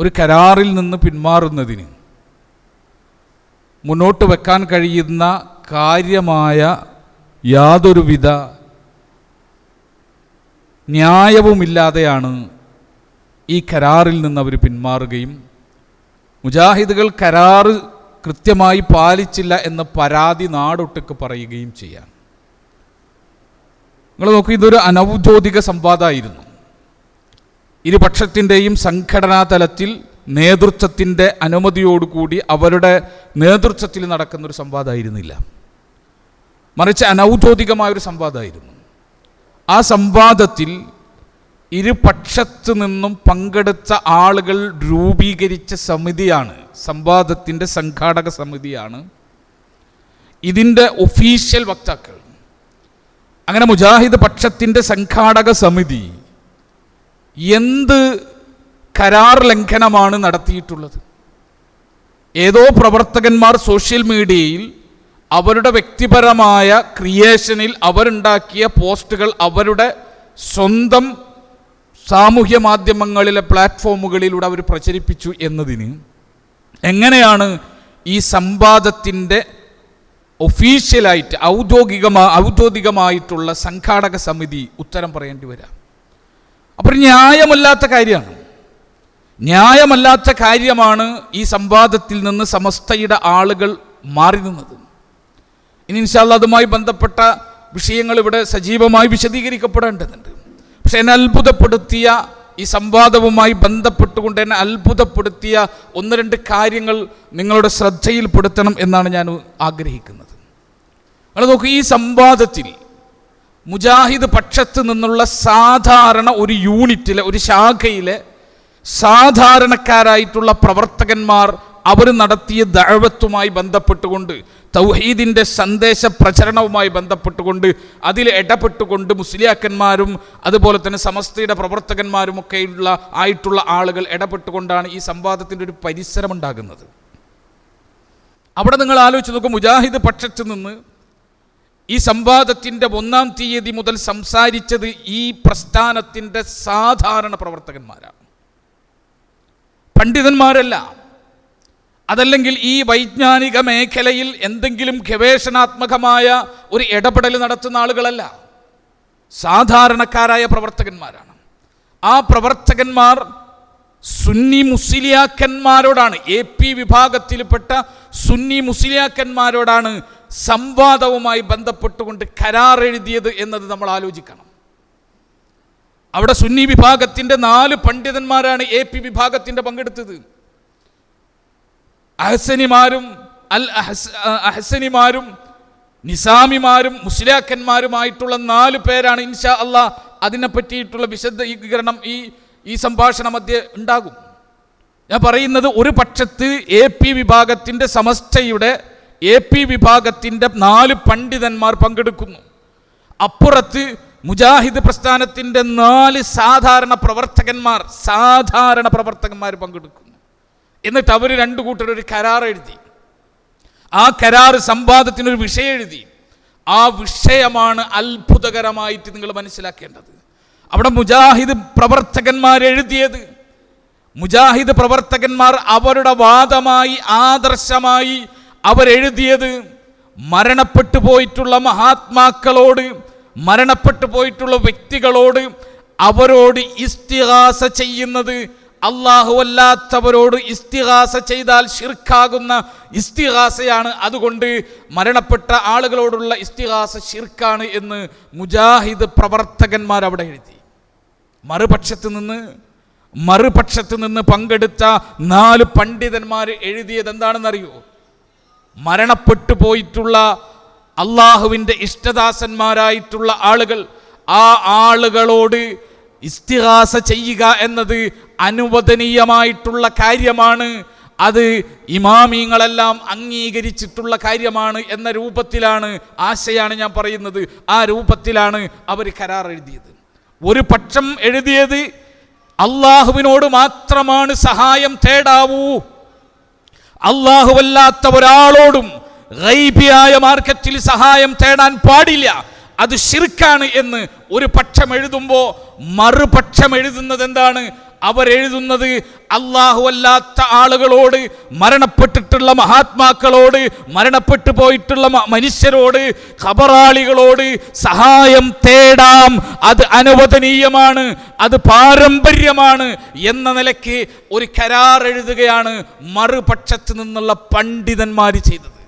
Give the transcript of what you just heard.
ഒരു കരാറിൽ നിന്ന് പിന്മാറുന്നതിന് മുന്നോട്ട് വെക്കാൻ കഴിയുന്ന കാര്യമായ യാതൊരുവിധ ന്യായവുമില്ലാതെയാണ് ഈ കരാറിൽ നിന്ന് അവർ പിന്മാറുകയും മുജാഹിദുകൾ കരാറ് കൃത്യമായി പാലിച്ചില്ല എന്ന പരാതി നാടൊട്ടുക്ക് പറയുകയും ചെയ്യാം നിങ്ങൾ നോക്കൂ ഇതൊരു അനൗദ്യോഗിക സംവാദമായിരുന്നു ഇരുപക്ഷത്തിന്റെയും സംഘടനാ തലത്തിൽ നേതൃത്വത്തിന്റെ അനുമതിയോടുകൂടി അവരുടെ നേതൃത്വത്തിൽ നടക്കുന്നൊരു സംവാദമായിരുന്നില്ല മറിച്ച് അനൗദ്യോഗികമായൊരു സംവാദമായിരുന്നു ആ സംവാദത്തിൽ ഇരുപക്ഷത്തു നിന്നും പങ്കെടുത്ത ആളുകൾ രൂപീകരിച്ച സമിതിയാണ് സംവാദത്തിന്റെ സംഘാടക സമിതിയാണ് ഇതിന്റെ ഒഫീഷ്യൽ വക്താക്കൾ. അങ്ങനെ മുജാഹിദ് പക്ഷത്തിന്റെ സംഘാടക സമിതി എന്ത് കരാർ ലംഘനമാണ് നടത്തിയിട്ടുള്ളത്? ഏതോ പ്രവർത്തകന്മാർ സോഷ്യൽ മീഡിയയിൽ അവരുടെ വ്യക്തിപരമായ ക്രിയേഷനിൽ അവരുണ്ടാക്കിയ പോസ്റ്റുകൾ അവരുടെ സ്വന്തം സാമൂഹ്യ മാധ്യമങ്ങളിലെ പ്ലാറ്റ്ഫോമുകളിലൂടെ അവർ പ്രചരിപ്പിച്ചു എന്നതിന് എങ്ങനെയാണ് ഈ സംവാദത്തിന്റെ ഒഫീഷ്യലായിട്ട് ഔദ്യോഗികമാ ഔദ്യോഗികമായിട്ടുള്ള സംഘാടക സമിതി ഉത്തരം പറയേണ്ടി വരാം അപ്പോൾ ന്യായമല്ലാത്ത കാര്യമാണ്. ന്യായമല്ലാത്ത കാര്യമാണ് ഈ സംവാദത്തിൽ നിന്ന് സമസ്തയുടെ ആളുകൾ മാറി നിന്നത്. ഇനി ഇൻഷാല്ല അതുമായി ബന്ധപ്പെട്ട വിഷയങ്ങൾ ഇവിടെ സജീവമായി വിശദീകരിക്കപ്പെടേണ്ടതുണ്ട്. പക്ഷെ എന്നെ അത്ഭുതപ്പെടുത്തിയ ഈ സംവാദവുമായി ബന്ധപ്പെട്ടുകൊണ്ട് എന്നെ അത്ഭുതപ്പെടുത്തിയ ഒന്ന് രണ്ട് കാര്യങ്ങൾ നിങ്ങളുടെ ശ്രദ്ധയിൽപ്പെടുത്തണം എന്നാണ് ഞാൻ ആഗ്രഹിക്കുന്നത്. നിങ്ങൾ നോക്കൂ ഈ സംവാദത്തിൽ മുജാഹിദ് പക്ഷത്ത് നിന്നുള്ള സാധാരണ ഒരു യൂണിറ്റിലെ ഒരു ശാഖയിലെ സാധാരണക്കാരായിട്ടുള്ള പ്രവർത്തകന്മാർ അവർ നടത്തിയ ദഴവത്തുമായി ബന്ധപ്പെട്ടുകൊണ്ട് തൗഹീദിന്റെ സന്ദേശ പ്രചരണവുമായി ബന്ധപ്പെട്ടുകൊണ്ട് അതിൽ ഇടപെട്ടുകൊണ്ട് മുസ്ലിയാക്കന്മാരും അതുപോലെ തന്നെ സമസ്തയുടെ പ്രവർത്തകന്മാരും ഒക്കെയുള്ള ആയിട്ടുള്ള ആളുകൾ ഇടപെട്ടുകൊണ്ടാണ് ഈ സംവാദത്തിന്റെ ഒരു പരിസരം ഉണ്ടാകുന്നത് അവിടെ നിങ്ങൾ ആലോചിച്ച് നോക്കും മുജാഹിദ് പക്ഷത്ത് നിന്ന് ഈ സംവാദത്തിന്റെ ഒന്നാം തീയതി മുതൽ സംസാരിച്ചത് ഈ പ്രസ്ഥാനത്തിന്റെ സാധാരണ പ്രവർത്തകന്മാരാണ്. പണ്ഡിതന്മാരല്ല. അതല്ലെങ്കിൽ ഈ വൈജ്ഞാനിക മേഖലയിൽ എന്തെങ്കിലും ഗവേഷണാത്മകമായ ഒരു ഇടപെടൽ നടത്തുന്ന ആളുകളല്ല. സാധാരണക്കാരായ പ്രവർത്തകന്മാരാണ്. ആ പ്രവർത്തകന്മാർ സുന്നി മുസ്ലിയാക്കന്മാരോടാണ്. എ പി വിഭാഗത്തിൽപ്പെട്ട സുന്നി മുസ്ലിയാക്കന്മാരോടാണ് സംവാദവുമായി ബന്ധപ്പെട്ടുകൊണ്ട് കരാർ എഴുതിയത് എന്നത് നമ്മൾ ആലോചിക്കണം. അവിടെ സുന്നി വിഭാഗത്തിന്റെ നാല് പണ്ഡിതന്മാരാണ് എ പി വിഭാഗത്തിന്റെ പങ്കെടുത്തത്. അഹസനിമാരും അൽ അഹസ് അഹസനിമാരും നിസാമിമാരും മുസ്ലിയാക്കന്മാരുമായിട്ടുള്ള നാല് പേരാണ് ഇൻഷാ അള്ളാ അതിനെ പറ്റിയിട്ടുള്ള വിശദീകരണം ഈ ഈ സംഭാഷണ മധ്യ ഉണ്ടാകും. ഞാൻ പറയുന്നത് ഒരു പക്ഷത്ത് എ പി വിഭാഗത്തിന്റെ സമസ്തയുടെ എ പി വിഭാഗത്തിന്റെ നാല് പണ്ഡിതന്മാർ പങ്കെടുക്കുന്നു. അപ്പുറത്ത് മുജാഹിദ് പ്രസ്ഥാനത്തിന്റെ നാല് സാധാരണ പ്രവർത്തകന്മാർ സാധാരണ പ്രവർത്തകന്മാർ പങ്കെടുക്കുന്നു. എന്നിട്ട് അവർ രണ്ടു കൂട്ടർ ഒരു കരാർ എഴുതി. ആ കരാർ സംവാദത്തിനൊരു വിഷയം എഴുതി. ആ വിഷയമാണ് അത്ഭുതകരമായിട്ട് നിങ്ങൾ മനസ്സിലാക്കേണ്ടത്. അവിടെ മുജാഹിദ് പ്രവർത്തകന്മാർ എഴുതിയത്. മുജാഹിദ് പ്രവർത്തകന്മാർ അവരുടെ വാദമായി ആദർശമായി അവരെഴുതിയത് മരണപ്പെട്ടു പോയിട്ടുള്ള മഹാത്മാക്കളോട് മരണപ്പെട്ടു പോയിട്ടുള്ള വ്യക്തികളോട് അവരോട് ഇസ്തിഹാസ ചെയ്യുന്നത് അള്ളാഹു അല്ലാത്തവരോട് ഇസ്തിഹാസ ചെയ്താൽ ഷിർക്കാകുന്ന ഇസ്തിഹാസയാണ്. അതുകൊണ്ട് മരണപ്പെട്ട ആളുകളോടുള്ള ഇസ്തിഹാസ ഷിർക്കാണ് എന്ന് മുജാഹിദ് പ്രവർത്തകന്മാർ അവിടെ എഴുതി. മറുപക്ഷത്ത് നിന്ന് മറുപക്ഷത്ത് നിന്ന് പങ്കെടുത്ത നാല് പണ്ഡിതന്മാർ എഴുതിയത് എന്താണെന്നറിയോ മരണപ്പെട്ടു പോയിട്ടുള്ള അള്ളാഹുവിന്റെ ഇഷ്ടദാസന്മാരായിട്ടുള്ള ആളുകൾ ആ ആളുകളോട് ഇസ്തിഹാസ ചെയ്യുക എന്നത് അനുവദനീയമായിട്ടുള്ള കാര്യമാണ്. അത് ഇമാമിങ്ങളെല്ലാം അംഗീകരിച്ചിട്ടുള്ള കാര്യമാണ് എന്ന രൂപത്തിലാണ് ആശയാണ് ഞാൻ പറയുന്നത്. ആ രൂപത്തിലാണ് അവർ കരാർ എഴുതിയത്. ഒരു പക്ഷം എഴുതിയത് അള്ളാഹുവിനോട് മാത്രമാണ് സഹായം തേടാവൂ അള്ളാഹുവല്ലാത്ത ഒരാളോടും ഗൈബിയായ മാർക്കറ്റിൽ സഹായം തേടാൻ പാടില്ല. അത് ശിർക്കാണ് എന്ന് ഒരു പക്ഷം എഴുതുമ്പോൾ മറുപക്ഷം എഴുതുന്നത് എന്താണ്? അവരെഴുതുന്നത് അള്ളാഹു അല്ലാത്ത ആളുകളോട് മരണപ്പെട്ടിട്ടുള്ള മഹാത്മാക്കളോട് മരണപ്പെട്ടു പോയിട്ടുള്ള മനുഷ്യരോട് ഖബറാളികളോട് സഹായം തേടാം. അത് അനുവദനീയമാണ് അത് പാരമ്പര്യമാണ് എന്ന നിലയ്ക്ക് ഒരു കരാർ എഴുതുകയാണ് മറുപക്ഷത്ത് നിന്നുള്ള പണ്ഡിതന്മാർ ചെയ്തത്.